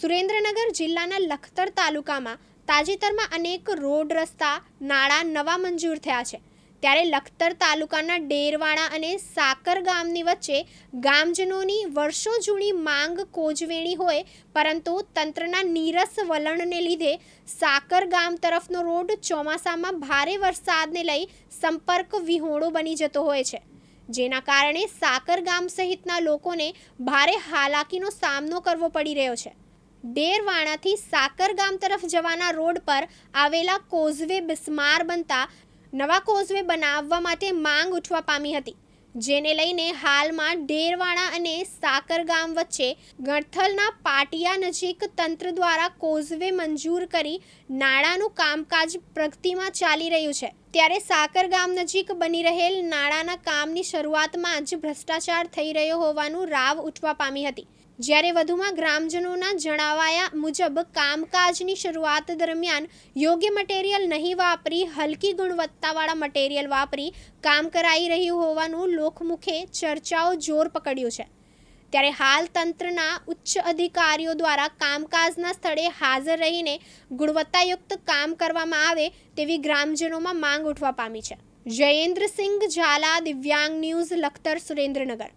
સુરેન્દ્રનગર જિલ્લાના લખતર તાલુકામાં તાજેતરમાં અનેક રોડ રસ્તા, નાળા નવા મંજૂર થયા છે. ત્યારે લખતર તાલુકાના ડેરવાડા અને સાકર ગામની વચ્ચે ગામજનોની વર્ષો જૂની માંગ કોજવેણી હોય, પરંતુ તંત્રના નીરસ વલણને લીધે સાકર ગામ તરફનો રોડ ચોમાસામાં ભારે વરસાદને લઈ સંપર્ક વિહોણો બની જતો હોય છે. જેના કારણે સાકર ગામ સહિતના લોકોને ભારે હાલાકીનો સામનો કરવો પડી રહ્યો છે. ડેરવાણાથી સાકર ગામ તરફ જવાના રોડ પર આવેલા કોઝવે બિસ્માર બનતા નવા કોઝવે બનાવવા માટે માંગ ઉઠવા પામી હતી. જેને લઈને હાલમાં ડેરવાણા અને સાકર ગામ વચ્ચે ગણથલના પાટિયા નજીક તંત્ર દ્વારા કોઝવે મંજૂર કરી નાળાનું કામકાજ પ્રગતિમાં ચાલી રહ્યું છે. ત્યારે સાકર ગામ નજીક બની રહેલ નાળાના કામની શરૂઆતમાં જ ભ્રષ્ટાચાર થઈ રહ્યો હોવાનું રાવ ઉઠવા પામી હતી. જ્યારે વધુમાં ગ્રામજનોના જણાવાયા મુજબ કામકાજની શરૂઆત દરમિયાન યોગ્ય મટીરિયલ નહીં વાપરી, હલકી ગુણવત્તાવાળા મટીરિયલ વાપરી, કામ કરાઈ રહ્યું હોવાનું લોકમુખે ચર્ચાઓ જોર પકડ્યું છે. ત્યારે હાલ તંત્રના ઉચ્ચ અધિકારીઓ દ્વારા કામકાજના સ્થળે હાજર રહીને ગુણવત્તાયુક્ત કામ કરવામાં આવે તેવી ગ્રામજનોમાં માંગ ઉઠવા પામી છે. જયેન્દ્રસિંહ ઝાલા, દિવ્યાંગ ન્યૂઝ, લખતર સુરેન્દ્રનગર.